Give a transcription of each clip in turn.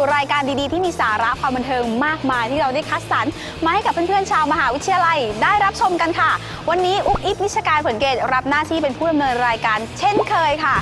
สู่รายการดีๆ ที่มีสาระความบันเทิงมากมายที่เราได้คัดสรรมาให้กับเพื่อนๆชาวมหาวิทยาลัยได้รับชมกันค่ะ วันนี้อุ๊บอิ๊บนิชการผลเกตรับหน้าที่เป็นผู้ดำเนินรายการเช่นเคยค่ะ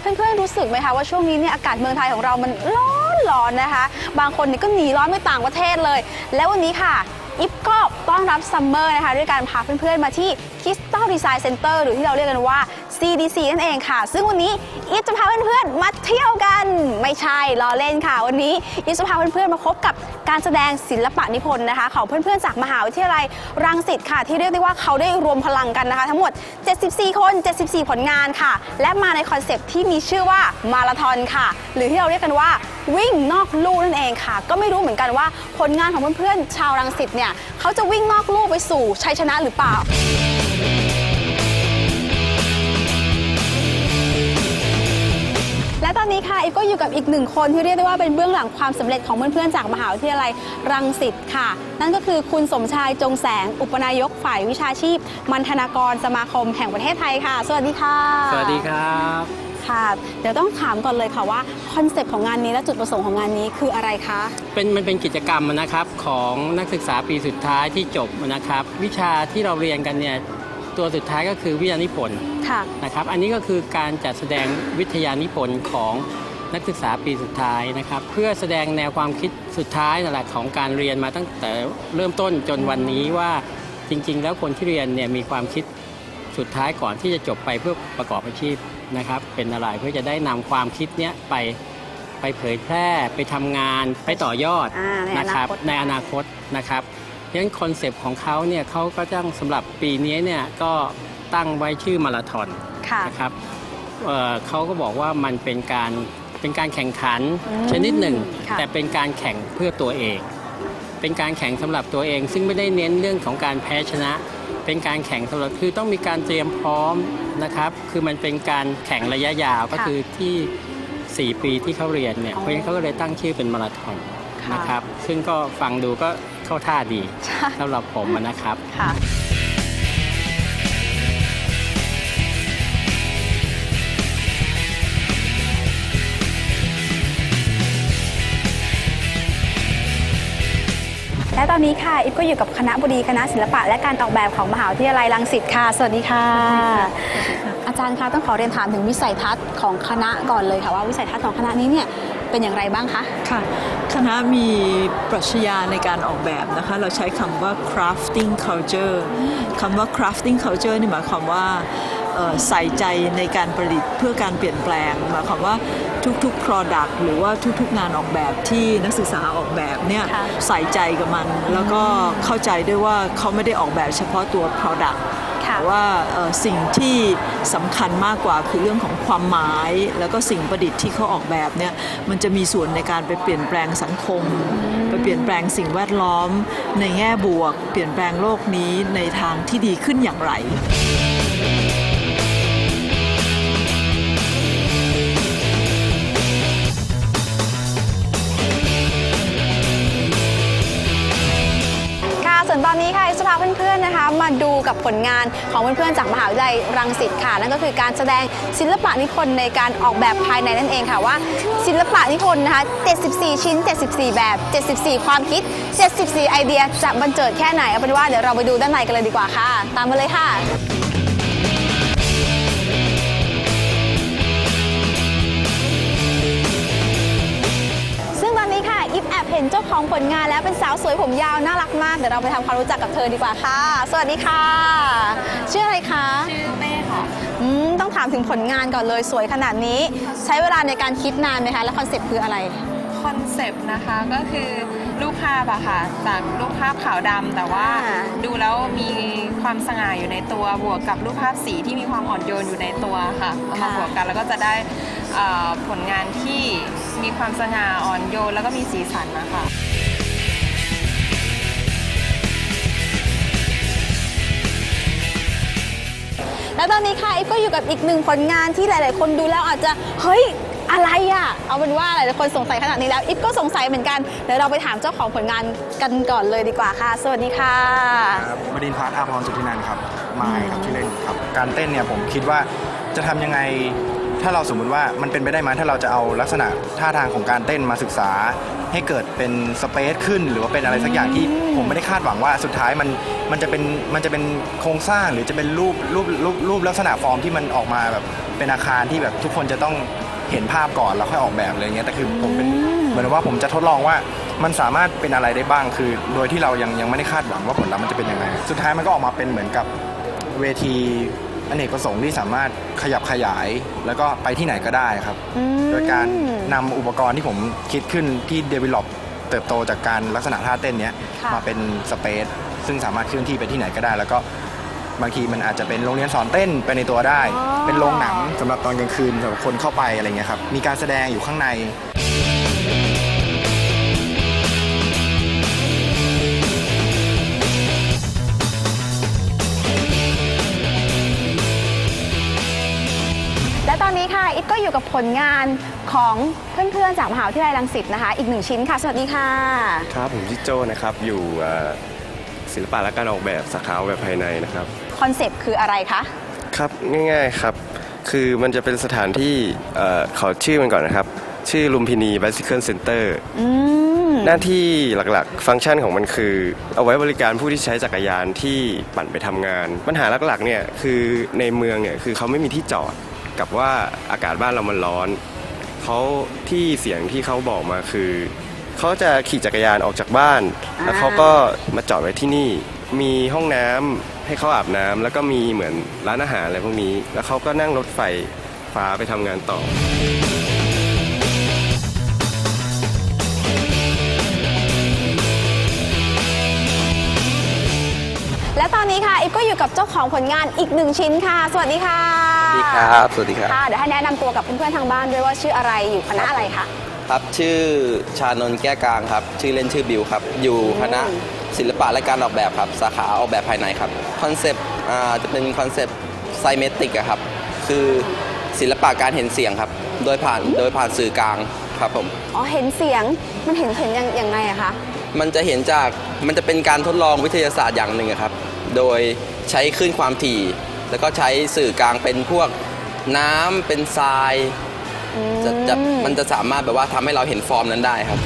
เพื่อนๆรู้สึกไหมคะว่าช่วงนี้เนี่ยอากาศเมืองไทยของเรามันร้อนร้อนนะคะ บางคนเนี่ยก็หนีร้อนไปต่างประเทศเลย แล้ววันนี้ค่ะอิฟก็ต้อนรับซัมเมอร์นะคะ ด้วยการพาเพื่อนๆ มาที่ Crystal Design Center หรือที่เราเรียกกันว่า CDC นั่นเองค่ะ ซึ่งวันนี้อิฟจะพาเพื่อนๆมาเที่ยวกัน ไม่ใช่ล้อเล่นค่ะ วันนี้อิฟจะพาเพื่อนๆมาพบกับการแสดงศิลปะนิพนธ์นะคะของเพื่อนๆจากมหาวิทยาลัยรังสิตค่ะ ที่เรียกได้ว่าเขาได้รวมพลังกันนะคะ ทั้งหมด 74 คน 74 ผลงานค่ะ และมาในคอนเซปที่มีชื่อว่ามาราธอนค่ะ หรือที่เราเรียกกันว่าวิ่งนอกลู่นั่นเองค่ะ ก็ไม่รู้เหมือนกันว่าผลงานของเพื่อนๆชาวรังสิตเนี่ยเขาจะวิ่งนอกลู่ไปสู่ชัยชนะหรือเปล่า และตอนนี้ค่ะอีฟก็อยู่กับอีกหนึ่งคนที่เรียกได้ว่าเป็นเบื้องหลังความสำเร็จของเพื่อนๆจากมหาวิทยาลัยรังสิตค่ะ นั่นก็คือคุณสมชายจงแสง อุปนายกฝ่ายวิชาชีพ มันธนากรสมาคมแห่งประเทศไทยค่ะ สวัสดีค่ะ สวัสดีครับค่ะเดี๋ยวต้องถามก่อนเลยค่ะว่าคอนเซปต์ของงานนี้และจุดประสงค์ของงานนี้คืออะไรคะ เป็นมันเป็นกิจกรรมนะครับของนักศึกษาปีสุดท้ายที่จบนะครับ วิชาที่เราเรียนกันเนี่ย ตัวสุดท้ายก็คือวิทยานิพนธ์ค่ะ นะครับ อันนี้ก็คือการจัดแสดงวิทยานิพนธ์ของนักศึกษาปีสุดท้ายนะครับ เพื่อแสดงแนวความคิดสุดท้ายนั่นแหละของการเรียนมาตั้งแต่เริ่มต้นจนวันนี้ว่าจริง ๆ แล้วคนที่เรียนเนี่ยมีความคิดสุดท้ายก่อนที่จะจบไปเพื่อประกอบอาชีพนะครับ เป็นอะไรเพื่อจะได้นำความคิดเนี้ยไปไปเผยแพร่ไปทำงานไปต่อยอดอ่าในอนาคตนะครับในอนาคตนะครับเพราะฉะนั้นคอนเซปต์ของเขาเนี่ยเขาก็ตั้งสำหรับปีนี้เนี่ยก็ตั้งไว้ชื่อมาราธอนค่ะนะครับเอ่อเขาก็บอกว่ามันเป็นการเป็นการแข่งขันอืมชนิดหนึ่งค่ะแต่เป็นการแข่งเพื่อตัวเอง เป็นการแข่งสำหรับตัวเอง ซึ่งไม่ได้เน้นเรื่องของการแพ้ชนะ เป็นการแข่งสำหรับคือต้องมีการเตรียมพร้อมนะครับ คือมันเป็นการแข่งระยะยาวก็คือที่ 4 ปีที่เขาเรียนเนี่ยอ๋อเพราะฉะนั้นเขาก็เลยตั้งชื่อเป็นมาราธอนค่ะนะครับ ซึ่งก็ฟังดูก็ เข้าท่าดีใช่ สำหรับผมอะนะครับ ค่ะ และตอนนี้ค่ะอิฟก็อยู่กับคณะบดีคณะศิลปะและการออกแบบของมหาวิทยาลัยรังสิตค่ะ สวัสดีค่ะ อาจารย์คะต้องขอเรียนถามถึงวิสัยทัศน์ของคณะก่อนเลยค่ะว่าวิสัยทัศน์ของคณะนี้เนี่ย เป็นอย่างไรบ้างคะ ค่ะ คณะมีปรัชญาในการออกแบบนะคะ เราใช้คำว่า crafting culture คำว่า crafting culture นี่หมายความว่าเอ่อใส่ใจในการผลิตเพื่อการเปลี่ยนแปลงหมายความว่าทุกๆ product หรือว่าทุกๆ งานออกแบบที่นักศึกษาออกแบบเนี่ยค่ะใส่ใจกับมัน แล้วก็เข้าใจด้วยว่าเขาไม่ได้ออกแบบเฉพาะตัว product ค่ะ แต่ว่าเอ่อสิ่งที่สำคัญมากกว่าคือเรื่องของความหมาย แล้วก็สิ่งประดิษฐ์ที่เขาออกแบบเนี่ยมันจะมีส่วนในการไปเปลี่ยนแปลงสังคม ไปเปลี่ยนแปลงสิ่งแวดล้อม ในแง่บวก เปลี่ยนแปลงโลกนี้ในทางที่ดีขึ้นอย่างไร พาเพื่อนๆนะคะ มาดูกับผลงานของเพื่อนๆจากมหาวิทยาลัยรังสิตค่ะ นั่นก็คือการแสดงศิลปะนิพนธ์ในการออกแบบภายในนั่นเองค่ะว่า ศิลปะนิพนธ์นะคะ 74 ชิ้น 74 แบบ 74 ความคิด 74 ไอเดียจะบันเจิดแค่ไหนเอาเป็นว่าเดี๋ยวเราไปดูด้านในกันเลยดีกว่าค่ะ ตามมาเลยค่ะ เห็นเจ้าของผลงานแล้วเป็นสาวสวยผมยาวน่ารักมากเดี๋ยวเราไปทำความรู้จักกับเธอดีกว่าค่ะ สวัสดีค่ะ ชื่ออะไรคะชื่อเต้ค่ะอืมต้องถามถึงผลงานก่อนเลยสวยขนาดนี้ ใช้เวลาในการคิดนานไหมคะและคอนเซ็ปต์คืออะไรคอนเซปต์นะคะก็คือรูปภาพอะค่ะจากรูปภาพขาวดำแต่ว่าอ่าดูแล้วมีความสง่าอยู่ในตัวบวกกับรูปภาพสีที่มีความอ่อนโยนอยู่ในตัวค่ะเอามาบวกกันแล้วก็จะได้เอ่อผลงานที่ มีความสง่าอ่อนโยนแล้วก็มีสีสันนะคะและตอนนี้ค่ะอิฟก็อยู่กับอีกหนึ่งผลงานที่หลาย ๆ คนดูแล้วอาจจะเฮ้ยอะไรอะเอาเป็นว่าหลาย ๆ คนสงสัยขนาดนี้แล้วอิฟก็สงสัยเหมือนกันเดี๋ยวเราไปถามเจ้าของผลงานกันก่อนเลยดีกว่าค่ะ สวัสดีค่ะครับบดินทร์พัฒน์อาภรณ์สุธินันท์ครับไมายครับชื่อเล่นครับ การเต้นเนี่ยผมคิดว่าจะทำยังไง ถ้าเราสมมุติว่ามันเป็นไปได้ไหมถ้าเราจะเอาลักษณะท่าทางของการเต้นมาศึกษา ให้เกิดเป็นสเปซขึ้น หรือว่าเป็นอะไรสักอย่างที่ผมไม่ได้คาดหวังว่าสุดท้ายมันมันจะเป็นมันจะเป็นโครงสร้างหรือจะเป็นรูปรูปรูปรูปลักษณะฟอร์มที่มันออกมาแบบเป็นอาคารที่แบบทุกคนจะต้องเห็นภาพก่อนแล้วค่อยออกแบบอะไรเงี้ยแต่คือผมเป็นเหมือนว่าผมจะทดลองว่ามันสามารถเป็นอะไรได้บ้างคือ โดยที่เรายังยังไม่ได้คาดหวังว่าผลลัพธ์มันจะเป็นยังไง สุดท้ายมันก็ออกมาเป็นเหมือนกับเวที อเนกประสงค์ที่สามารถขยับขยาย แล้วก็ไปที่ไหนก็ได้ครับ อืม โดยการนำอุปกรณ์ที่ผมคิดขึ้นที่ develop เติบโตจากการลักษณะท่าเต้นเนี้ยค่ะ มาเป็นสเปซซึ่งสามารถเคลื่อนที่ไปที่ไหนก็ได้ แล้วก็บางทีมันอาจจะเป็นโรงเรียนสอนเต้นไปในตัวได้ เป็นโรงหนังสำหรับตอนกลางคืนสำหรับคนเข้าไปอะไรเงี้ยครับมีการแสดงอยู่ข้างใน ก็อยู่กับผลงานของเพื่อนๆจากมหาวิทยาลัยรังสิตนะคะ อีกหนึ่งชิ้นค่ะ สวัสดีค่ะ ครับผมชื่อโจนะครับ อยู่เอ่อศิลปะและการออกแบบสาขาออกแบบภายในนะครับ คอนเซปต์คืออะไรคะ ครับง่ายๆครับ คือมันจะเป็นสถานที่เอ่อขอชื่อมันก่อนนะครับ ชื่อลุมพินี Bicycle Center อืม หน้าที่หลักๆ ฟังก์ชันของมันคือ เอาไว้บริการผู้ที่ใช้จักรยานที่ปั่นไปทำงาน ปัญหาหลักๆเนี่ยคือในเมืองเนี่ยคือเขาไม่มีที่จอด กับว่าอากาศบ้านเรามันร้อนเขาที่เสียงที่เขาบอกมาคือเขาจะขี่จักรยานออกจากบ้าน แล้วเขาก็มาจอดไว้ที่นี่ มีห้องน้ำให้เขาอาบน้ำแล้วก็มีเหมือนร้านอาหารอะไรพวกนี้ แล้วเขาก็นั่งรถไฟฟ้าไปทำงานต่อและตอนนี้ค่ะอิฟก็อยู่กับเจ้าของผลงานอีกหนึ่งชิ้นค่ะ สวัสดีค่ะ ดีครับ สวัสดีครับ ค่ะ เดี๋ยวให้แนะนำตัวกับเพื่อนๆทางบ้านด้วยว่าชื่ออะไรอยู่คณะอะไรคะครับ ชื่อชานนท์แก้กลางครับ ชื่อเล่นชื่อบิวครับ อยู่คณะศิลปะและการออกแบบครับ สาขาออกแบบภายในครับ คอนเซปต์อ่าจะเป็นคอนเซปต์ไซเมติกอะครับ คือศิลปะการเห็นเสียงครับ โดยผ่านโดยผ่านสื่อกลางครับผม อ๋อ เห็นเสียง มันเห็นเห็นยังยังไงอะคะ มันจะเห็นจากมันจะเป็นการทดลองวิทยาศาสตร์อย่างหนึ่งอะครับ โดยใช้คลื่นความถี่ แล้วก็ใช้สื่อกลางเป็นพวกน้ำเป็นทรายจะจะมันจะสามารถแบบว่าทำให้เราเห็นฟอร์มนั้นได้ครับ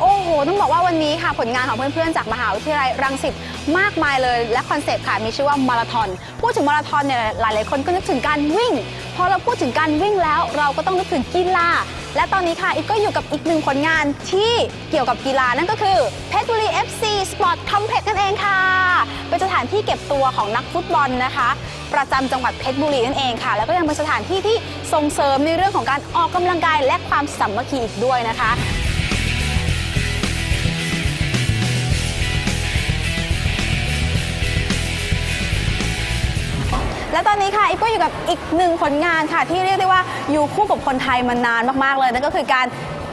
โอ้โห ต้องบอกว่าวันนี้ค่ะ ผลงานของเพื่อนๆ จากมหาวิทยาลัยรังสิต มากมายเลย และคอนเซปต์ค่ะมีชื่อว่ามาราธอนพูดถึงมาราธอนเนี่ยหลาย ๆ คนก็นึกถึงการวิ่ง พอเราพูดถึงการวิ่งแล้ว เราก็ต้องนึกถึงกีฬาและตอนนี้ค่ะอีกก็อยู่กับอีกหนึ่งผลงานที่เกี่ยวกับกีฬานั่นก็คือเพชรบุรี FC Sport Complex นั่นเองค่ะ เป็นสถานที่เก็บตัวของนักฟุตบอลนะคะ ประจำจังหวัดเพชรบุรีนั่นเองค่ะ แล้วก็ยังเป็นสถานที่ที่ส่งเสริมในเรื่องของการออกกำลังกายและความสามัคคีอีกด้วยนะคะ และตอนนี้ค่ะอีฟก็อยู่กับอีกหนึ่งผลงานค่ะ ที่เรียกได้ว่าอยู่คู่กับคนไทยมานานมากๆเลยนั่นก็คือการ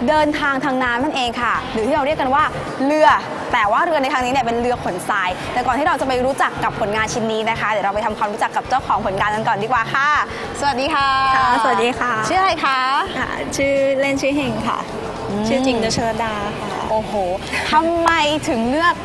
เดินทางทางน้ำนั่นเองค่ะ หรือที่เราเรียกกันว่าเรือ แต่ว่าเรือในครั้งนี้เนี่ยเป็นเรือขนทราย แต่ก่อนที่เราจะไปรู้จักกับผลงานชิ้นนี้นะคะเดี๋ยวเราไปทำความรู้จักกับเจ้าของผลงานกันก่อนดีกว่าค่ะ สวัสดีค่ะค่ะสวัสดีค่ะ ชื่ออะไรคะ ค่ะชื่อเล่นชื่อเฮงค่ะชื่อจริงจะเชิญดาค่ะ โอ้โหทำไมถึงเลือก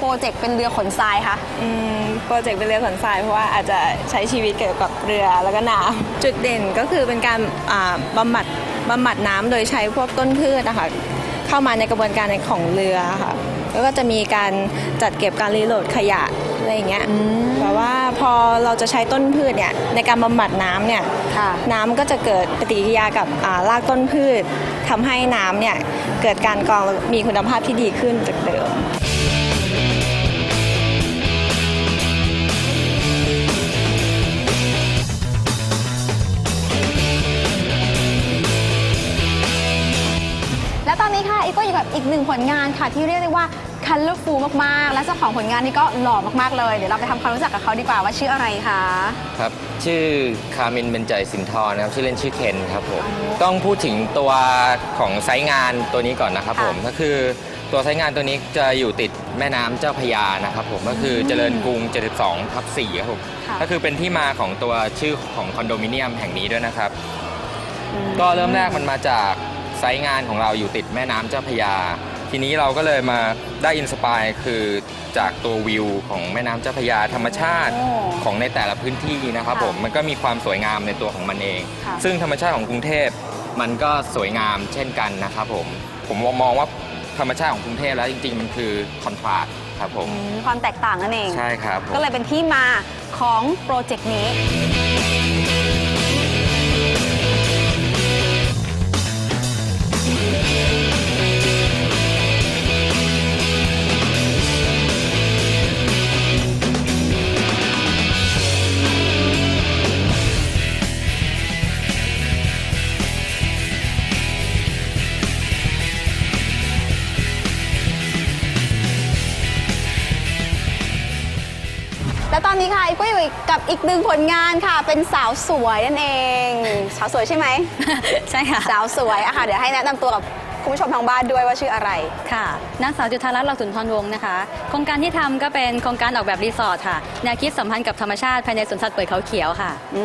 โปรเจกต์เป็นเรือขนทรายคะอืมโปรเจกต์เป็นเรือขนทรายเพราะว่าอาจจะใช้ชีวิตเกี่ยวกับเรือแล้วก็น้ำจุดเด่นก็คือเป็นการอ่าบำบัดบำบัดน้ำโดยใช้พวกต้นพืชนะคะเข้ามาในกระบวนการของเรือค่ะแล้วก็จะมีการจัดเก็บการรีโหลดขยะอะไรอย่างเงี้ยแบบว่าพอเราจะใช้ต้นพืชเนี่ยในการบำบัดน้ำเนี่ยค่ะน้ำก็จะเกิดปฏิกิริยากับอ่ารากต้นพืชทำให้น้ำเนี่ยเกิดการกรองมีคุณภาพที่ดีขึ้นจากเดิม และตอนนี้ค่ะอีกก็อยู่กับอีกหนึ่งผลงานค่ะที่เรียกได้ว่า colorful มากๆ และเจ้าของผลงานนี่ก็หล่อมากๆเลย เดี๋ยวเราไปทำความรู้จักกับเขาดีกว่าว่าชื่ออะไรคะ ครับ ชื่อคามินเบญจสินทรนะครับ ชื่อเล่นชื่อเคนครับผม ต้องพูดถึงตัวของไซต์งานตัวนี้ก่อนนะครับค่ะผม ก็คือตัวไซต์งานตัวนี้จะอยู่ติดแม่น้ำเจ้าพระยานะครับผม ก็คือเจริญกรุง 72ทับ4ครับผม ค่ะ ก็คือเป็นที่มาของตัวชื่อของคอนโดมิเนียมแห่งนี้ด้วยนะครับ ก็เริ่มแรกมันมาจาก ไซต์งานของเราอยู่ติดแม่น้ำเจ้าพระยา ทีนี้เราก็เลยมาได้อินสปายคือจากตัววิวของแม่น้ำเจ้าพระยาธรรมชาติโอ้ของในแต่ละพื้นที่นะครับค่ะผมมันก็มีความสวยงามในตัวของมันเองค่ะซึ่งธรรมชาติของกรุงเทพมันก็สวยงามเช่นกันนะครับผมผมมองว่าธรรมชาติของกรุงเทพแล้วจริง ๆ มันคือคอนทราสต์ครับผมอืมความแตกต่างนั่นเองใช่ครับผมก็เลยเป็นที่มาของโปรเจกต์นี้ อยู่กับอีกหนึ่งผลงานค่ะ เป็นสาวสวยนั่นเอง สาวสวยใช่ไหม ใช่ค่ะ สาวสวยอะค่ะ เดี๋ยวให้แนะนำตัวกับคุณผู้ชมทางบ้านด้วยว่าชื่ออะไร ค่ะ นางสาวจุธารัตน์เราสุนทรวงศ์นะคะ โครงการที่ทำก็เป็นโครงการออกแบบรีสอร์ทค่ะ แนวคิดสัมพันธ์กับธรรมชาติภายในสวนสัตว์เปิดเขาเขียวค่ะ อื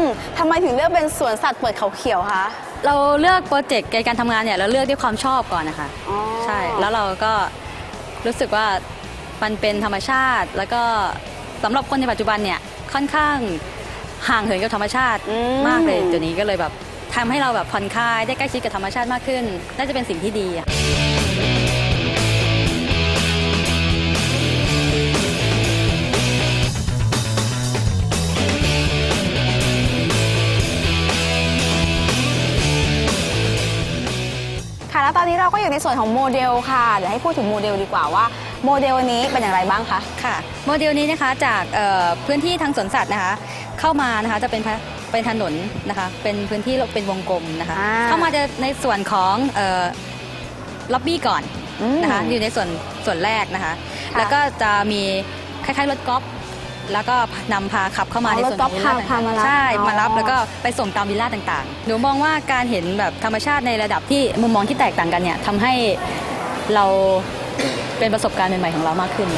มทำไมถึงเลือกเป็นสวนสัตว์เปิดเขาเขียวคะ เราเลือกโปรเจกต์ในการทำงานเนี่ยเราเลือกด้วยความชอบก่อนนะคะ อ๋อ ใช่ แล้วเราก็รู้สึกว่ามันเป็นธรรมชาติ แล้วก็สำหรับคนในปัจจุบันเนี่ย ค่อนข้างห่างเหินกับธรรมชาติอืม มากเลยตัวนี้ก็เลยแบบทำให้เราแบบผ่อนคลายได้ใกล้ชิดกับธรรมชาติมากขึ้น น่าจะเป็นสิ่งที่ดีอะค่ะแล้วตอนนี้เราก็อยู่ในส่วนของโมเดลค่ะเดี๋ยวให้พูดถึงโมเดลดีกว่าว่า โมเดลนี้เป็นอย่างไรบ้างคะค่ะโมเดลนี้นะคะจากเอ่อพื้นที่ทางสวนสัตว์นะคะ เข้ามานะคะจะเป็นพะเป็นถนนนะคะ เป็นพื้นที่เป็นวงกลมนะคะอ่าเข้ามาจะในส่วนของเอ่อล็อบบี้ก่อนอืมนะคะอยู่ในส่วนส่วนแรกนะคะค่ะแล้วก็จะมีคล้ายๆรถกอล์ฟแล้วก็นำพาขับเข้ามาอ๋อในรถส่วนกขออล์ฟงวิลล่าพาต่างพามารับๆใช่อ๋อมารับแล้วก็ไปส่งตามวิลล่าต่างๆหนูมองว่าการเห็นแบบธรรมชาติในระดับที่มุมมองที่แตกต่างกันเนี่ยทำให้เรา เป็นประสบการณ์ใหม่ๆของเรามากขึ้น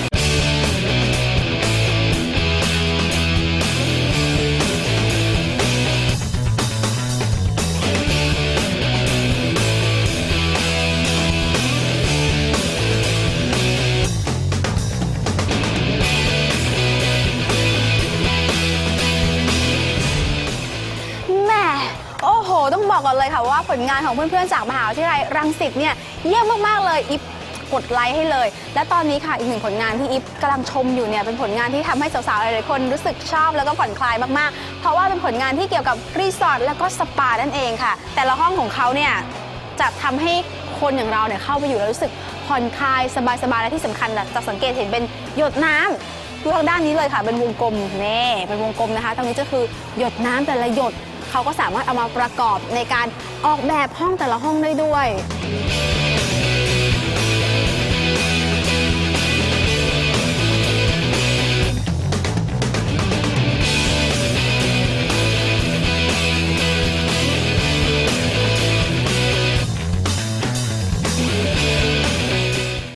แหม่โอ้โห ต้องบอกก่อนเลยค่ะว่าผลงานของเพื่อนๆ จากมหาวิทยาลัยรังสิตเนี่ยเยี่ยมมากๆเลยอิฟ กดไลค์ให้เลย และตอนนี้ค่ะอีกหนึ่งผลงานที่อิฟกำลังชมอยู่เนี่ยเป็นผลงานที่ทำให้สาวๆหลายๆคนรู้สึกชอบแล้วก็ผ่อนคลายมากๆ เพราะว่าเป็นผลงานที่เกี่ยวกับรีสอร์ทแล้วก็สปานั่นเองค่ะ แต่ละห้องของเขาเนี่ยจะทำให้คนอย่างเราเนี่ยเข้าไปอยู่แล้วรู้สึกผ่อนคลายสบายๆและที่สำคัญจะสังเกตเห็นเป็นหยดน้ำดูทางด้านนี้เลยค่ะ เป็นวงกลมนี่เป็นวงกลมนะคะตรงนี้จะคือหยดน้ำแต่ละหยดเขาก็สามารถเอามาประกอบในการออกแบบห้องแต่ละห้องได้ด้วย